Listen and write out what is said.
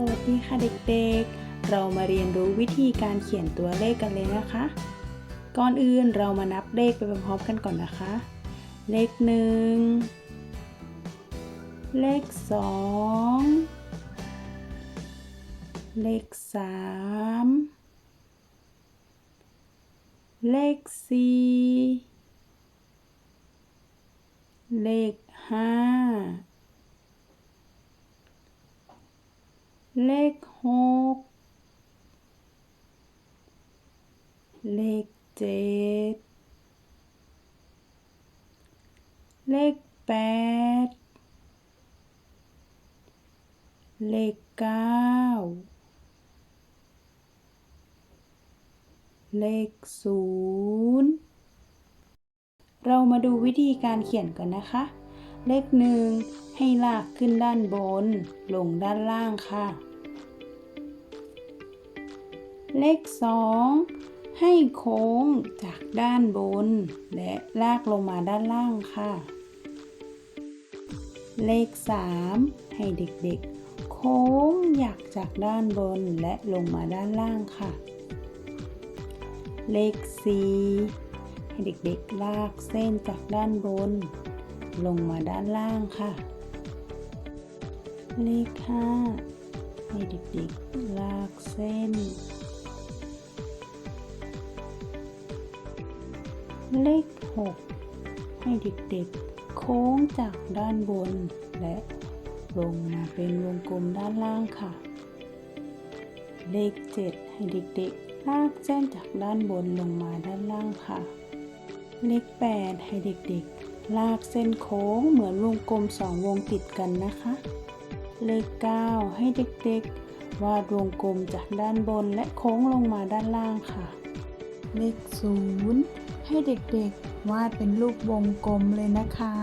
สวัสดีค่ะเด็กๆ เรามาเรียนรู้วิธีการเขียนตัวเลขกันเลยนะคะ ก่อนอื่นเรามานับเลขไปพร้อมๆกันก่อนนะคะ เลขหนึ่ง เลขสอง เลขสาม เลขสี่ เลขห้า เลขหกเลขเจ็ดเลขแปดเลขเก้าเลขศูนย์เรามาดูวิธีการเขียนกันนะคะ เลขหนึ่งให้ลากขึ้นด้านบน ลงด้านล่างค่ะ เลขสองให้โค้งจากด้านบน และลากลงมาด้านล่างค่ะ เลขสามให้เด็กๆ โค้งหยักจากด้านบนและลงมาด้านล่างค่ะ เลขสี่ให้เด็กๆ ลากเส้นจากด้านบน ลงมาด้านล่างค่ะ เลขห้าให้เด็กๆลากเส้น เลขหกให้เด็กๆ โค้งจากด้านบน และลงมาเป็นวงกลมด้านล่างค่ะ เลขเจ็ดให้เด็กๆ ลากเส้นจากด้านบนลงมาด้านล่างค่ะ เลขแปดให้เด็กๆ ลากเส้นโค้งเหมือนวงกลมสองวงติดกันนะคะ เลขเก้าให้เด็กๆ วาดวงกลมจากด้านบนและโค้งลงมาด้านล่างค่ะ เลขศูนย์ให้เด็กๆ วาดเป็นรูปวงกลมเลยนะคะ